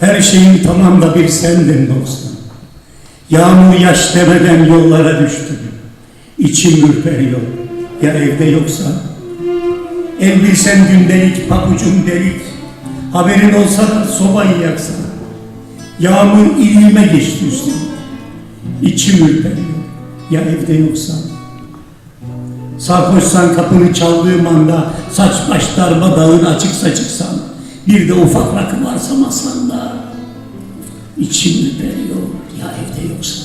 Her şeyin tamam da bir sendin dostum. Yağmur yaş demeden yollara düştüm. İçim ürperiyor. Ya evde yoksa? El bilsen gündelik, pabucum delik. Haberin olsa da sobayı yaksan. Yağmur iliğime geçti üstüme. İçim ürperiyor. Ya evde yoksa? Sarhoşsan kapını çaldığım anda saç baş darmadağın açık saçıksan bir de ufak rakı varsa masanda içim ürperiyor ya evde yoksa.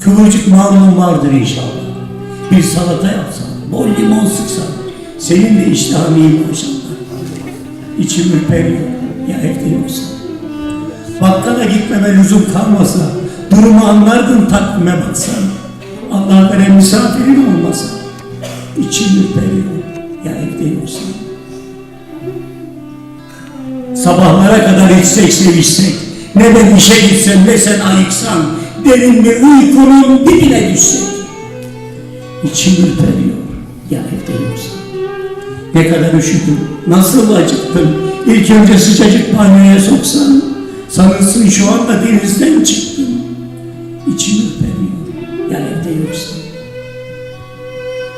Kıvırcık malumun vardır inşallah. Bir salata yapsan, bol limon sıksan senin de iştahın iyi maşallah. İçim ürperiyor ya evde yoksa. Bakkala gitmeme lüzum kalmasa, durumu anlardın takvime baksan. Allah veren misafirin olmasa, içim ürperiyor ya evde yoksa. Sabahlara kadar içsek sevişsek, ne ben işe gitsem ne sen ayıksan, derin bir uykunun dibine düşsek. İçim ürperiyor ya evde. Ne kadar üşüdüm, nasıl acıktım, ilk önce sıcacık banyoya soksan, sanırsın şu anda denizden çıktım. İçim ürperiyor ya evde yoksa.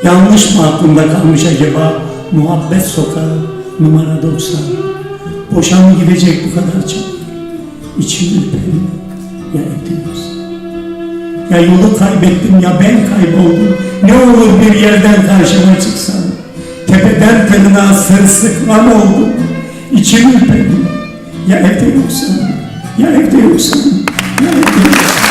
Yanlış mı aklımda kalmış acaba muhabbet sokağı numara 90? Boşa mı gidecek bu kadar çok? İçim ürperiyor ya evde yoksa. Ya yolu kaybettim ya ben kayboldum. Ne olur bir yerden karşıma çıksan. Tepeden tırnağa sırsıklam oldum. İçim ürperiyor. Ya evde yoksa, ya evde yoksa, ya evde yoksa.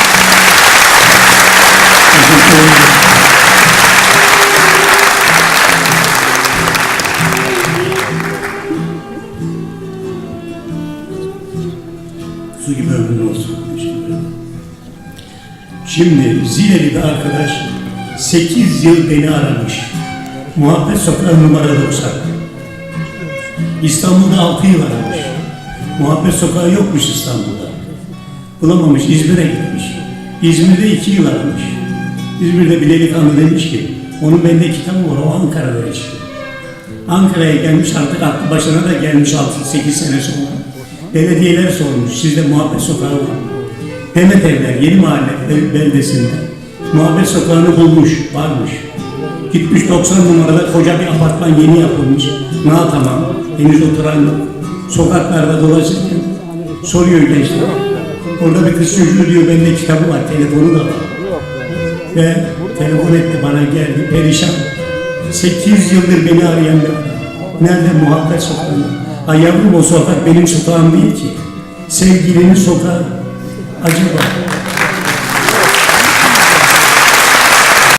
Su gibi ömrün olsun. Şimdi Zileli bir arkadaş 8 yıl beni aramış. Muhabbet Sokağı numara 90. İstanbul'da 6 yıl aramış. Muhabbet Sokağı yokmuş İstanbul'da. Bulamamış, İzmir'e gitmiş. İzmir'de 2 yıl aramış. İzmir'de bir delikanlı demiş ki, onun bende kitabı var, o Ankara'da yaşıyor. Ankara'ya gelmiş artık aklı başına da gelmiş 6-8 sene sonra. Belediyeler sormuş, sizde muhabbet sokağı var mı? Demet Evler, Yeni Mahalle bel- beldesinde muhabbet sokağını bulmuş, varmış. Gitmiş 90 numarada koca bir apartman yeni yapılmış. Na tamam, henüz oturan. Sokaklarda dolaşırken soruyor gençler. Orada bir kız çocuğu diyor, bende kitabı var, telefonu da var. Ve telefon etti bana geldi, perişan. 8 yıldır beni arayan bir. Nerede muhabbet sokağında? Ay yavrum o sokak benim sokağım değil ki. Sevgilinin sokağı. Acaba